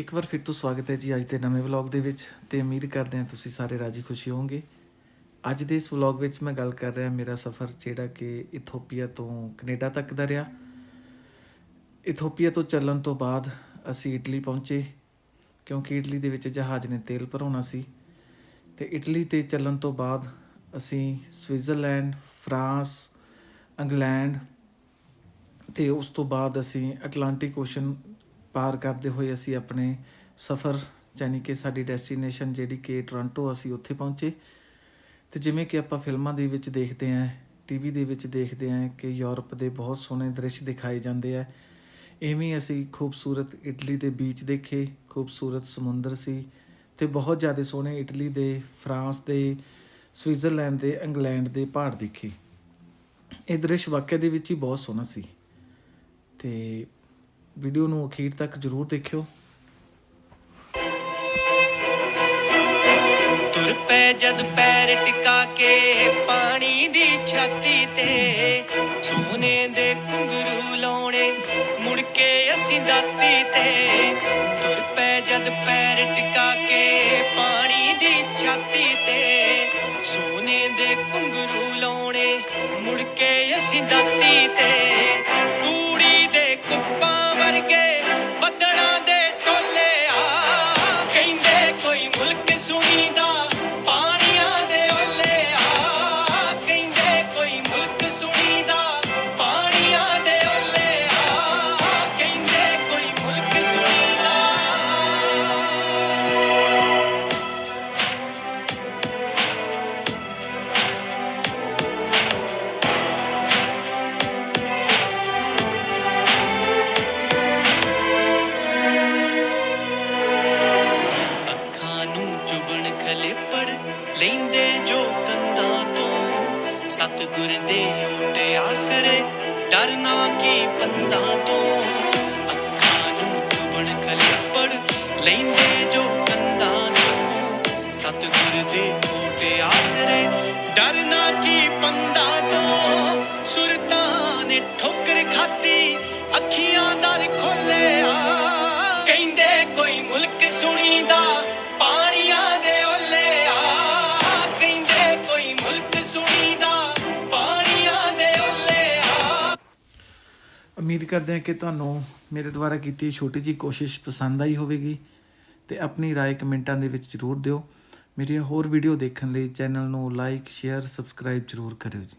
ਇੱਕ ਵਾਰ ਫਿਰ ਤੋਂ ਸਵਾਗਤ ਹੈ ਜੀ ਅੱਜ ਦੇ ਨਵੇਂ ਵਲੌਗ ਦੇ ਵਿੱਚ ਤੇ ਉਮੀਦ ਕਰਦੇ ਹਾਂ ਤੁਸੀਂ ਸਾਰੇ ਰਾਜੀ ਖੁਸ਼ੀ ਹੋਵੋਗੇ। ਅੱਜ ਦੇ ਇਸ ਵਲੌਗ ਵਿੱਚ ਮੈਂ ਗੱਲ ਕਰ ਰਿਹਾ ਮੇਰਾ ਸਫ਼ਰ ਜਿਹੜਾ ਕਿ ਇਥੋਪੀਆ ਤੋਂ ਕੈਨੇਡਾ ਤੱਕ ਦਾ ਰਿਹਾ। ਇਥੋਪੀਆ ਤੋਂ ਚੱਲਣ ਤੋਂ ਬਾਅਦ ਅਸੀਂ ਇਟਲੀ ਪਹੁੰਚੇ ਕਿਉਂਕਿ ਇਟਲੀ ਦੇ ਵਿੱਚ ਜਹਾਜ਼ ਨੇ ਤੇਲ ਭਰਾਉਣਾ ਸੀ ਤੇ ਇਟਲੀ ਤੇ ਚੱਲਣ ਤੋਂ ਬਾਅਦ ਅਸੀਂ ਸਵਿਟਜ਼ਰਲੈਂਡ, ਫਰਾਂਸ, ਇੰਗਲੈਂਡ ਤੇ ਉਸ ਤੋਂ ਬਾਅਦ ਅਸੀਂ ਅਟਲਾਂਟਿਕ ਓਸ਼ਨ ਪਾਰ ਕਰਦੇ ਹੋਏ ਅਸੀਂ ਆਪਣੇ ਸਫ਼ਰ, ਯਾਨੀ ਕਿ ਸਾਡੀ ਡੈਸਟੀਨੇਸ਼ਨ ਜਿਹੜੀ ਕਿ ਟੋਰਾਂਟੋ ਅਸੀਂ ਉੱਥੇ ਪਹੁੰਚੇ। ਤੇ ਜਿਵੇਂ ਕਿ ਆਪਾਂ ਫਿਲਮਾਂ ਦੇ ਵਿੱਚ ਦੇਖਦੇ ਆਂ ਟੀਵੀ ਦੇ ਵਿੱਚ ਦੇਖਦੇ ਆਂ ਕਿ ਯੂਰਪ ਦੇ ਬਹੁਤ ਸੋਹਣੇ ਦ੍ਰਿਸ਼ ਦਿਖਾਏ ਜਾਂਦੇ ਆ। ਐਵੇਂ ਅਸੀਂ ਖੂਬਸੂਰਤ ਇਟਲੀ ਦੇ ਬੀਚ ਦੇਖੇ, ਖੂਬਸੂਰਤ ਸਮੁੰਦਰ ਸੀ ਤੇ ਬਹੁਤ ਜ਼ਿਆਦਾ ਸੋਹਣੇ ਇਟਲੀ ਦੇ, ਫਰਾਂਸ ਦੇ, ਸਵਿਟਜ਼ਰਲੈਂਡ ਦੇ, ਇੰਗਲੈਂਡ ਦੇ ਪਹਾੜ ਦੇਖੇ। ਇਹ ਦ੍ਰਿਸ਼ ਵਾਕਿਆ ਦੇ ਵਿੱਚ ਹੀ ਬਹੁਤ ਸੋਹਣਾ ਸੀ। ਤੇ ਵੀਡੀਓ ਨੂੰ ਅਖੀਰ ਤੱਕ ਜਰੂਰ ਦੇਖਿਓ। ਤੁਰ ਪੈ ਜਦ ਪੈਰ ਟਿਕਾ ਕੇ ਪਾਣੀ ਦੀ ਛਾਤੀ ਤੇ। ਸੋਨੇ ਦੇ ਕੁੰਗਰੂ ਲਾਉਣੇ ਮੁੜ ਕੇ ਅਸੀਂ ਦਾਤੀ ਤੇ। ਤੁਰ ਪੈ ਜਦ ਪੈਰ ਟਿਕਾ ਕੇ ਪਾਣੀ ਦੀ ਛਾਤੀ ਤੇ। ਸੋਨੇ ਦੇ ਕੁੰਗਰੂ ਲਾਉਣੇ ਮੁੜ ਕੇ ਅਸੀਂ ਦਾਤੀ ਤੇ। ਚੁਬਣ ਲੈਂਦੇ ਜੋ ਕੰਧਾਂ ਤੋਂ। ਸਤਿਗੁਰ ਦੇ ਓਟੇ ਆਸਰੇ ਡਰਨਾ ਕੀ ਪੰਦਾ ਤੋਂ। ਅੱਖਾਂ ਨੂੰ ਚੁਬਣ ਖਲੇਪੜ ਲੈਂਦੇ ਜੋ ਕੰਧਾਂ ਤੋਂ। ਸਤਿਗੁਰ ਦੇ ਓਟੇ ਆਸਰੇ ਡਰਨਾ ਕੀ ਪੰਦਾਂ ਤੋਂ। ਸੁਰਤਾਂ ਨੇ ਠੋਕਰ ਖਾਦੀ ਅੱਖੀਆਂ ਦਰ ਖੋਲੇ ਉਮੀਦ ਕਰਦੇ ਹਾਂ ਕਿ ਤੁਹਾਨੂੰ ਮੇਰੇ ਦੁਆਰਾ ਕੀਤੀ ਇਹ ਛੋਟੀ ਜੀ ਕੋਸ਼ਿਸ਼ ਪਸੰਦ ਆਈ ਹੋਵੇਗੀ ਤੇ ਆਪਣੀ رائے ਕਮੈਂਟਾਂ ਦੇ ਵਿੱਚ ਜਰੂਰ ਦਿਓ ਮੇਰੀਆਂ ਹੋਰ ਵੀਡੀਓ ਦੇਖਣ ਲਈ ਚੈਨਲ ਨੂੰ ਲਾਈਕ ਸ਼ੇਅਰ ਸਬਸਕ੍ਰਾਈਬ ਜਰੂਰ ਕਰਿਓ ਜੀ